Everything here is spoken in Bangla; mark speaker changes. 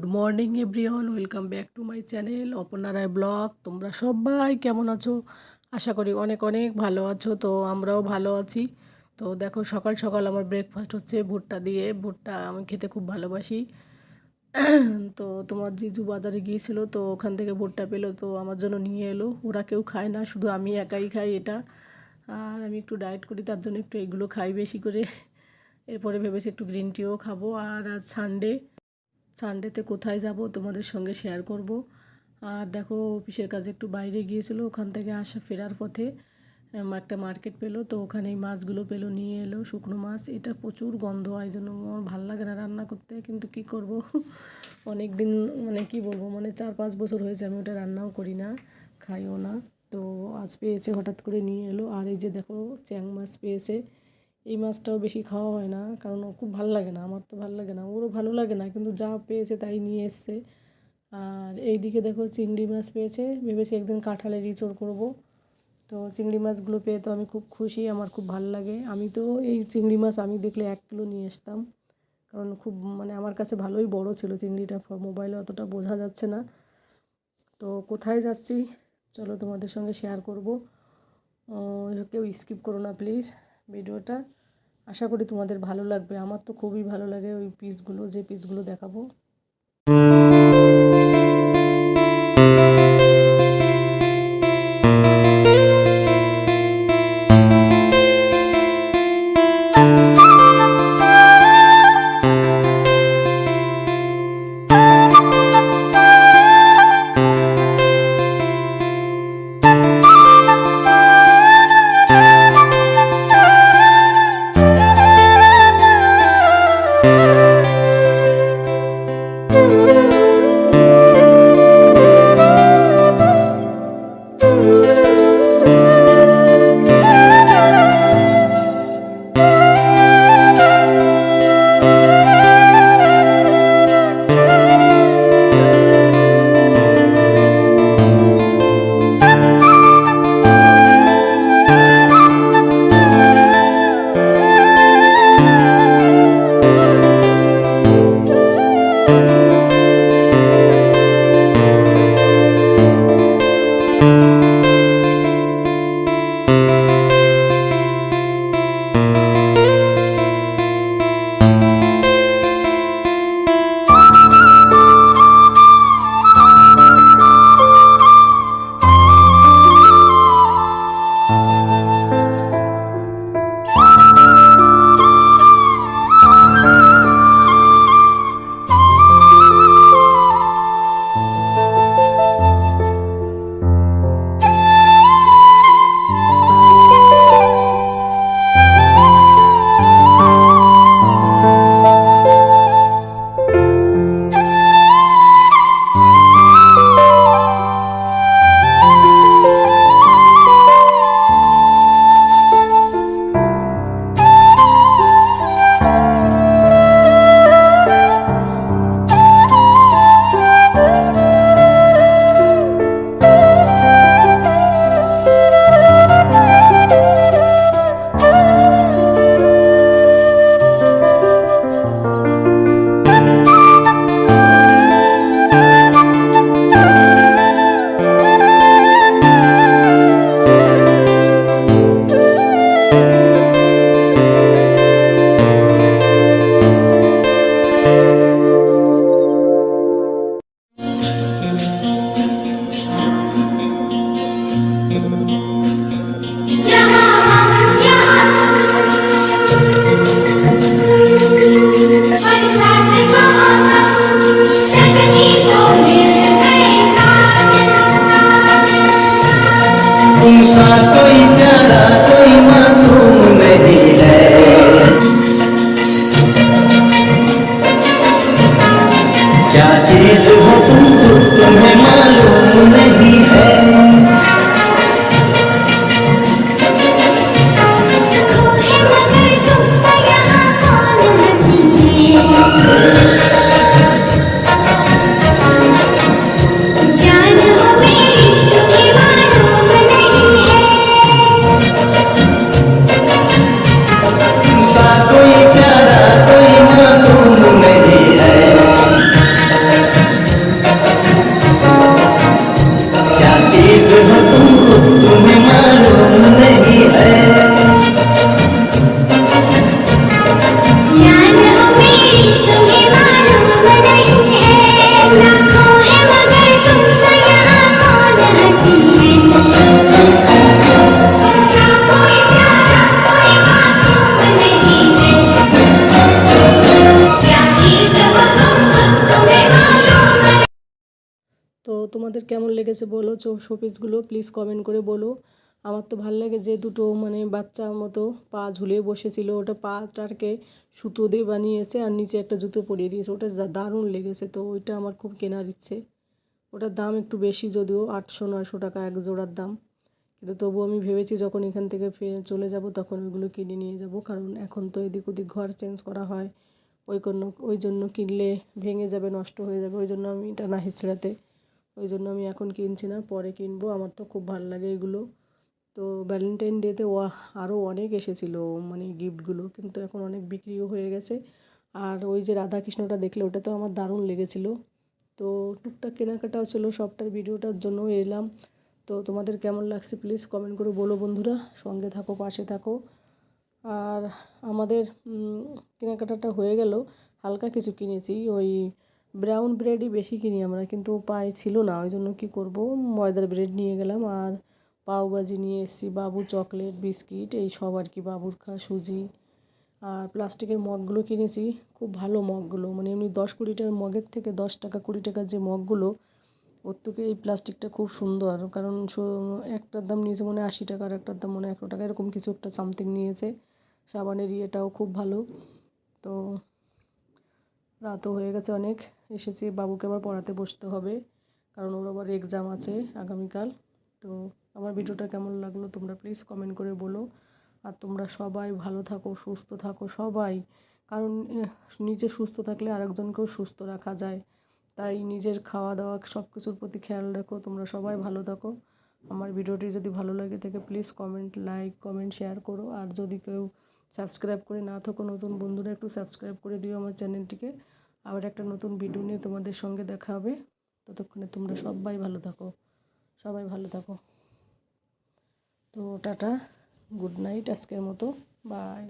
Speaker 1: Good morning everyone, welcome back to my channel Aparna Roy vlog. তোমরা সবাই কেমন আছো? আশা করি অনেক অনেক ভালো আছো, তো আমরাও ভালো আছি। তো দেখো, সকাল সকাল আমার ব্রেকফাস্ট হচ্ছে ভুট্টা দিয়ে। ভুট্টা আমি খেতে খুব ভালোবাসি। তো তোমার জিজু বাজারে গিয়েছিল, তো ওখান থেকে ভুট্টা পেল, তো আমার জন্য নিয়ে এলো। ওরা কেউ খায় না, শুধু আমি একাই খাই এটা। আর আমি একটু ডায়েট করি, তার জন্য একটু এগুলো খাই বেশি করে। এরপরে ভেবেছি একটু গ্রিন টিও খাব। আর আজ সানডে সানডেতে কোথায় যাব তোমাদের সঙ্গে শেয়ার করব। আর দেখো, অফিসের কাজে একটু বাইরে গিয়েছিল, ওখান থেকে আসা ফেরার পথে একটা মার্কেট পেল, তো ওখানে এই মাছগুলো পেল, নিয়ে এলো, শুকনো মাছ। এটা প্রচুর গন্ধ হয় জন্য আমার ভালো লাগে না রান্না করতে, কিন্তু কি করব? অনেক দিন মানে কি বলব মানে চার পাঁচ বছর হয়েছে, আমি ওটা রান্নাও করি না, খাইও না। তো আজ পেয়েছে, হঠাৎ করে নিয়ে এলো। আর এই যে দেখো চ্যাং মাছ পেয়েছে এই মাছটাও বেশি খাওয়া হয় না, কারণ ও খুব ভালো লাগে না, আমার তো ভালো লাগে না, ওরও ভালো লাগে না, কিন্তু যা পেয়েছে তাই নিয়ে এসছে। আর এইদিকে দেখো চিংড়ি মাছ পেয়েছে, ভেবেছি একদিন কাঁঠালের ইঁচড় করব। তো চিংড়ি মাছগুলো পেয়ে তো আমি খুব খুশি, আমার খুব ভালো লাগে। আমি তো এই চিংড়ি মাছ আমি দেখলে এক কিলো নিয়ে আসতাম, কারণ খুব মানে আমার কাছে ভালোই বড় ছিল চিংড়িটা মোবাইলে অতটা বোঝা যাচ্ছে না। তো কোথায় যাচ্ছি? চলো তোমাদের সঙ্গে শেয়ার করব। কেউ স্কিপ করো না প্লিজ ভিডিওটা। আশা করি তোমাদের ভালো লাগবে। আমার তো খুবই ভালো লাগে ওই পিসগুলো যে পিসগুলো দেখাবো।
Speaker 2: Thank you.
Speaker 1: তোমাদের কেমন লেগেছে বলো? চো শোপিসগুলো প্লিজ কমেন্ট করে বলো। আমার তো ভালো লাগে যে দুটো মানে বাচ্চার মতো পা ঝুলিয়ে বসেছিল। ওটা পাটাকে সুতো দিয়ে বানিয়েছে আর নিচে একটা জুতো পরিয়ে দিয়েছে। ওটা দারুণ লেগেছে তো, ওইটা আমার খুব কেনার ইচ্ছে। ওটার দাম একটু বেশি যদিও, আটশো, নয়শো টাকা এক জোড়ার দাম। কিন্তু তবু আমি ভেবেছি যখন এখান থেকে ফিরে চলে যাব তখন ওইগুলো কিনে নিয়ে যাব। কারণ এখন তো এদিক ওদিক ঘর চেঞ্জ করা হয়। ওই জন্য ওই জন্য কিনলে ভেঙে যাবে, নষ্ট হয়ে যাবে। ওই জন্য আমি টানা হিচড়াতে ওই জন্য আমি এখন কিনছি না, পরে কিনবো। আমার তো খুব ভালো লাগে এগুলো। তো ভ্যালেন্টাইন ডেতে ও আরও অনেক এসেছিল মানে গিফটগুলো কিন্তু এখন অনেক বিক্রিও হয়ে গেছে। আর ওই যে রাধাকৃষ্ণটা দেখলে, ওটা তো আমার দারুণ লেগেছিলো। তো টুকটাক কেনাকাটাও ছিল, সবটার ভিডিওটার জন্য এলাম। তো তোমাদের কেমন লাগছে প্লিজ কমেন্ট করে বলো বন্ধুরা। সঙ্গে থাকো, পাশে থাকো। আর আমাদের কেনাকাটাটা হয়ে গেল। হালকা কিছু কিনেছি, ওই ব্রাউন ব্রেডই বেশি কিনি আমরা, কিন্তু পাই ছিল না, ওই জন্য কী করব? ময়দার ব্রেড নিয়ে গেলাম, আর পাওভাজি নিয়ে এসেছি, বাবু চকলেট বিস্কিট এই সব আর কি, বাবুর খা, সুজি, আর প্লাস্টিকের মগগুলো কিনেছি, খুব ভালো মগগুলো মানে এমনি দশ কুড়ি টাকার মগের থেকে দশ টাকা কুড়ি টাকার যে মগগুলো, ওর থেকে এই প্লাস্টিকটা খুব সুন্দর, কারণ একটার দাম নিয়েছে মনে আশি টাকা, আর একটার দাম মনে একশো টাকা, এরকম কিছু একটা সামথিং নিয়েছে, সাবানের ইয়েটাও খুব ভালো, তো রাতও হয়ে গেছে অনেক। এসেছি, বাবুকে আবার পড়াতে বসতে হবে, কারণ ওর আবার এক্সাম আছে আগামীকাল। তো আমার ভিডিওটা কেমন লাগল তোমরা প্লিজ কমেন্ট করে বলো। আর তোমরা সবাই ভালো থাকো, সুস্থ থাকো, সবাই। কারণ নিজে সুস্থ থাকলে আরেকজনকেও সুস্থ রাখা যায়। তাই নিজের খাওয়া দাওয়া সব কিছুর প্রতি খেয়াল রাখো, তোমরা সবাই ভালো থাকো। আমার ভিডিওটি যদি ভালো লাগে থাকে please comment like comment share করো। আর যদি কেউ সাবস্ক্রাইব করে না থাকো, নতুন বন্ধুরা একটু সাবস্ক্রাইব করে দিও আমার চ্যানেলটিকে আবার একটা নতুন ভিডিও নিয়ে তোমাদের সঙ্গে দেখা হবে। ততক্ষণে তোমরা সবাই ভালো থাকো। সবাই ভালো থাকো। তো টাটা গুড নাইট আজকের মতো। বাই